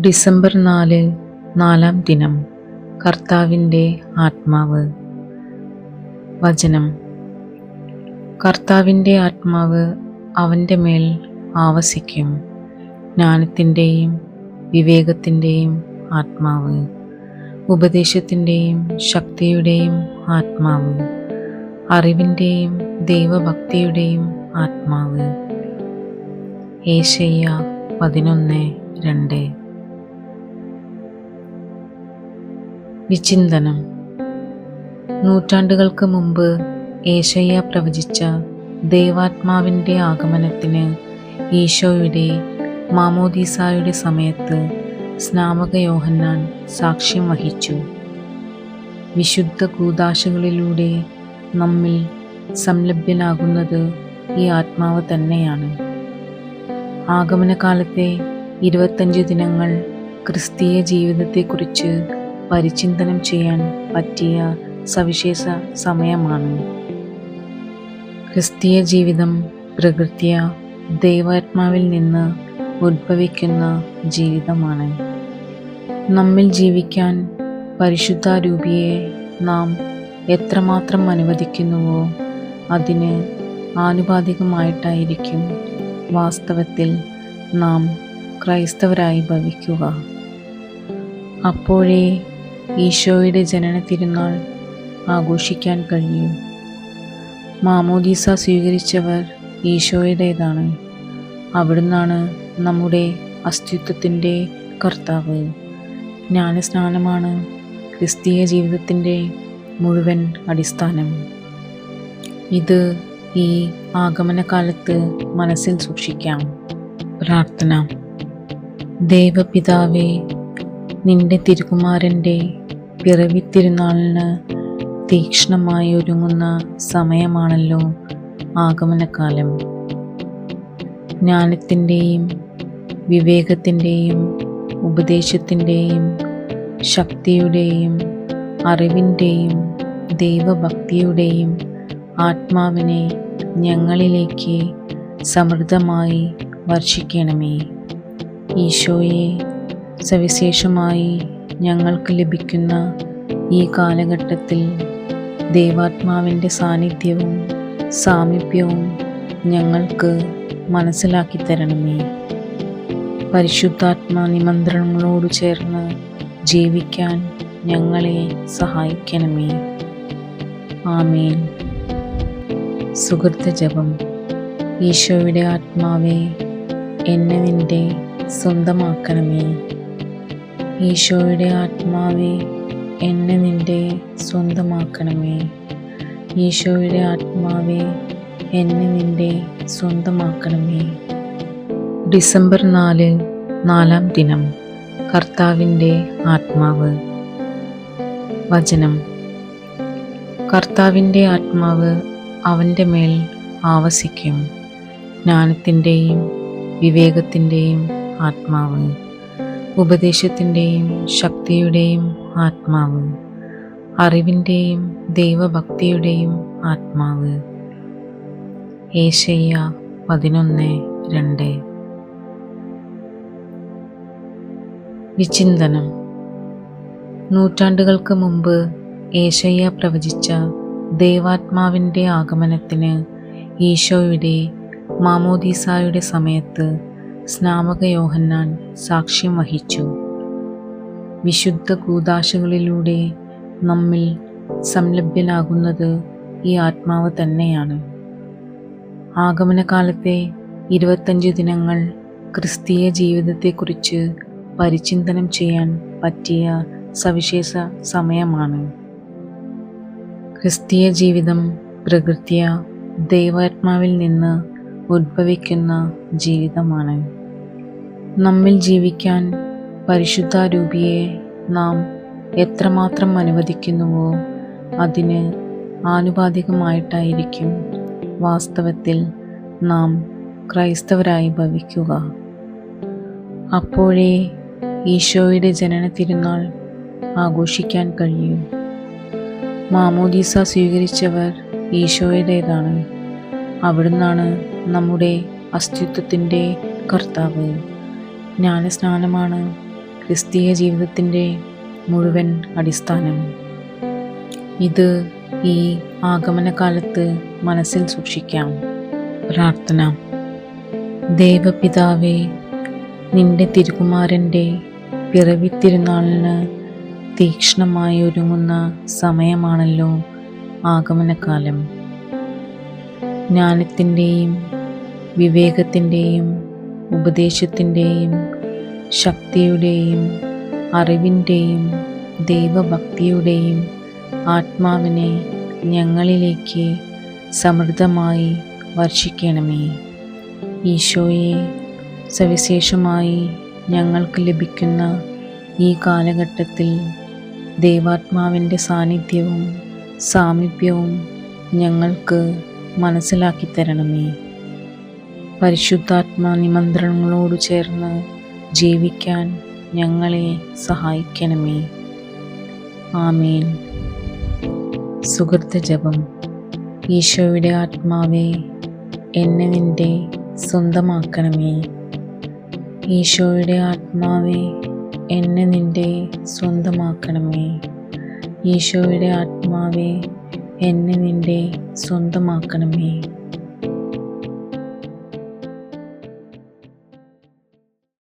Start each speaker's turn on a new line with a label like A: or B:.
A: December നാല് നാലാം ദിനം. കർത്താവിന്റെ ആത്മാവ്. വചനം. കർത്താവിന്റെ ആത്മാവ് അവന്റെ മേൽ ആവസിക്കും. ജ്ഞാനത്തിന്റെയും വിവേകത്തിന്റെയും ആത്മാവ്. ഉപദേശത്തിന്റെയും ശക്തിയുടെയും ആത്മാവ്. അറിവിന്റെയും ദൈവഭക്തിയുടെയും ആത്മാവ്. ഏശയ്യ പതിനൊന്ന് രണ്ട്. വിചിന്തനം. നൂറ്റാണ്ടുകൾക്ക് മുമ്പ് ഏശയ്യ പ്രവചിച്ച ദൈവാത്മാവിന്റെ ആഗമനത്തിന് ഈശോയുടെ മാമോദീസായുടെ സമയത്ത് സ്നാമക യോഹന്നാൻ സാക്ഷ്യം വഹിച്ചു. വിശുദ്ധ കൂതാശകളിലൂടെ നമ്മിൽ സംലഭ്യനാകുന്നത് ഈ ആത്മാവ് തന്നെയാണ്. ആഗമനകാലത്തെ ഇരുപത്തഞ്ച് ദിനങ്ങൾ ക്രിസ്തീയ ജീവിതത്തെക്കുറിച്ച് പരിചിന്തനം ചെയ്യാൻ പറ്റിയ സവിശേഷ സമയമാണ്. ക്രിസ്തീയ ജീവിതം പ്രകൃതിയ ദൈവാത്മാവിൽ നിന്ന് ഉദ്ഭവിക്കുന്ന ജീവിതമാണ്. നമ്മിൽ ജീവിക്കാൻ പരിശുദ്ധാരൂപിയെ നാം എത്രമാത്രം അനുവദിക്കുന്നുവോ അതിന് ആനുപാതികമായിട്ടായിരിക്കും വാസ്തവത്തിൽ നാം ക്രൈസ്തവരായി ഭവിക്കുക. അപ്പോഴേ ഈശോയുടെ ജനന തിരുനാൾ ആഘോഷിക്കാൻ കഴിയും മാമോദീസ സ്വീകരിച്ചവർ ഈശോയുടേതാണ്. അവിടുന്നാണ് നമ്മുടെ അസ്തിത്വത്തിന്റെ കർത്താവ്. ജ്ഞാനസ്നാനമാണ് ക്രിസ്തീയ ജീവിതത്തിന്റെ മുഴുവൻ അടിസ്ഥാനം. ഇത് ഈ ആഗമനകാലത്ത് മനസ്സിൽ സൂക്ഷിക്കാം. പ്രാർത്ഥന. ദൈവപിതാവേ നിന്റെ തിരുകുമാരന്റെ പിറവി തിരുനാളിന് തീക്ഷ്ണമായി ഒരുങ്ങുന്ന സമയമാണല്ലോ ആഗമനകാലം. ജ്ഞാനത്തിന്റെയും വിവേകത്തിന്റെയും ഉപദേശത്തിന്റെയും ശക്തിയുടെയും അറിവിന്റെയും ദൈവഭക്തിയുടെയും ആത്മാവിനെ ഞങ്ങളിലേക്ക് സമൃദ്ധമായി വർഷിക്കണമേ. ഈശോയെ സവിശേഷമായി ഞങ്ങൾക്ക് ലഭിക്കുന്ന ഈ കാലഘട്ടത്തിൽ ദൈവാത്മാവിന്റെ സാന്നിധ്യവും സാമീപ്യവും ഞങ്ങൾക്ക് മനസ്സിലാക്കി തരണമേ. പരിശുദ്ധാത്മാ നിമന്ത്രണങ്ങളോട് ചേർന്ന് ജീവിക്കാൻ ഞങ്ങളെ സഹായിക്കണമേ. ആമേൻ. സുഹൃത്ത് ജപം. ഈശോയുടെ ആത്മാവെ എന്നെ നിന്റെ സ്വന്തമാക്കണമേ. ഈശോയുടെ ആത്മാവെ എന്നെ നിന്റെ സ്വന്തമാക്കണമേ. ഈശോയുടെ ആത്മാവെ എന്നെ നിന്റെ സ്വന്തമാക്കണമേ. ഡിസംബർ നാല് നാലാം ദിനം. കർത്താവിന്റെ ആത്മാവ്. വചനം. കർത്താവിന്റെ ആത്മാവ് അവന്റെ മേൽ ആവസിക്കും. ജ്ഞാനത്തിന്റെയും വിവേകത്തിന്റെയും ആത്മാവ്. ഉപദേശത്തിന്റെയും ശക്തിയുടെയും ആത്മാവ് അറിവിന്റെയും ദൈവഭക്തിയുടെയും ആത്മാവ്. ഏശയ്യ പതിനൊന്ന് രണ്ട്. വിചിന്തനം. നൂറ്റാണ്ടുകൾക്ക് മുമ്പ് ഏശയ്യ പ്രവചിച്ച ദൈവാത്മാവിന്റെ ആഗമനത്തിന് ഈശോയുടെ മാമോദീസായുടെ സമയത്ത് സ്നാപക യോഹന്നാൻ സാക്ഷ്യം വഹിച്ചു. വിശുദ്ധ കൂതാശകളിലൂടെ നമ്മിൽ സംലഭ്യനാകുന്നത് ഈ ആത്മാവ് തന്നെയാണ്. ആഗമനകാലത്തെ ഇരുപത്തഞ്ച് ദിനങ്ങൾ ക്രിസ്തീയ ജീവിതത്തെക്കുറിച്ച് പരിചിന്തനം ചെയ്യാൻ പറ്റിയ സവിശേഷ സമയമാണ്. ക്രിസ്തീയ ജീവിതം പ്രകൃതിയ ദൈവാത്മാവിൽ നിന്ന് ഉദ്ഭവിക്കുന്ന ജീവിതമാണ്. നമ്മിൽ ജീവിക്കാൻ പരിശുദ്ധാരൂപിയെ നാം എത്രമാത്രം അനുവദിക്കുന്നുവോ അതിന് ആനുപാതികമായിട്ടായിരിക്കും വാസ്തവത്തിൽ നാം ക്രൈസ്തവരായി ഭവിക്കുക. അപ്പോഴേ ഈശോയുടെ ജനന തിരുനാൾ ആഘോഷിക്കാൻ കഴിയും. മാമോദീസ സ്വീകരിച്ചവർ ഈശോയുടേതാണ്. അവിടുന്നാണ് നമ്മുടെ അസ്തിത്വത്തിന്റെ കർത്താവ്. ജ്ഞാനസ്നാനമാണ് ക്രിസ്തീയ ജീവിതത്തിന്റെ മുഴുവൻ അടിസ്ഥാനം. ഇത് ഈ ആഗമനകാലത്ത് മനസ്സിൽ സൂക്ഷിക്കാം. പ്രാർത്ഥന. ദേവപിതാവേ നിന്റെ തിരുകുമാരന്റെ പിറവി തിരുനാളിന് തീക്ഷ്ണമായി ഒരുങ്ങുന്ന സമയമാണല്ലോ ആഗമനകാലം. ജ്ഞാനത്തിന്റെയും വിവേകത്തിന്റെയും ഉപദേശത്തിന്റെയും ശക്തിയുടെയും അറിവിന്റെയും ദൈവഭക്തിയുടെയും ആത്മാവിനെ ഞങ്ങളിലേക്ക് സമൃദ്ധമായി വർഷിക്കണമേ. ഈശോയെ സവിശേഷമായി ഞങ്ങൾക്ക് ലഭിക്കുന്ന ഈ കാലഘട്ടത്തിൽ ദൈവാത്മാവിന്റെ സാന്നിധ്യവും സാമീപ്യവും ഞങ്ങൾക്ക് മനസ്സിലാക്കി തരണമേ. പരിശുദ്ധാത്മാ നിമന്ത്രണങ്ങളോട് ചേർന്ന് ജീവിക്കാൻ ഞങ്ങളെ സഹായിക്കണമേ. ആമേൻ. സുഹൃത്ത ജപം. ഈശോയുടെ ആത്മാവെ എന്നെ നിന്റെ സ്വന്തമാക്കണമേ. ഈശോയുടെ ആത്മാവെ എന്നെ നിന്റെ സ്വന്തമാക്കണമേ. ഈശോയുടെ ആത്മാവെ എന്നെ നിന്റെ സ്വന്തമാക്കണമേ.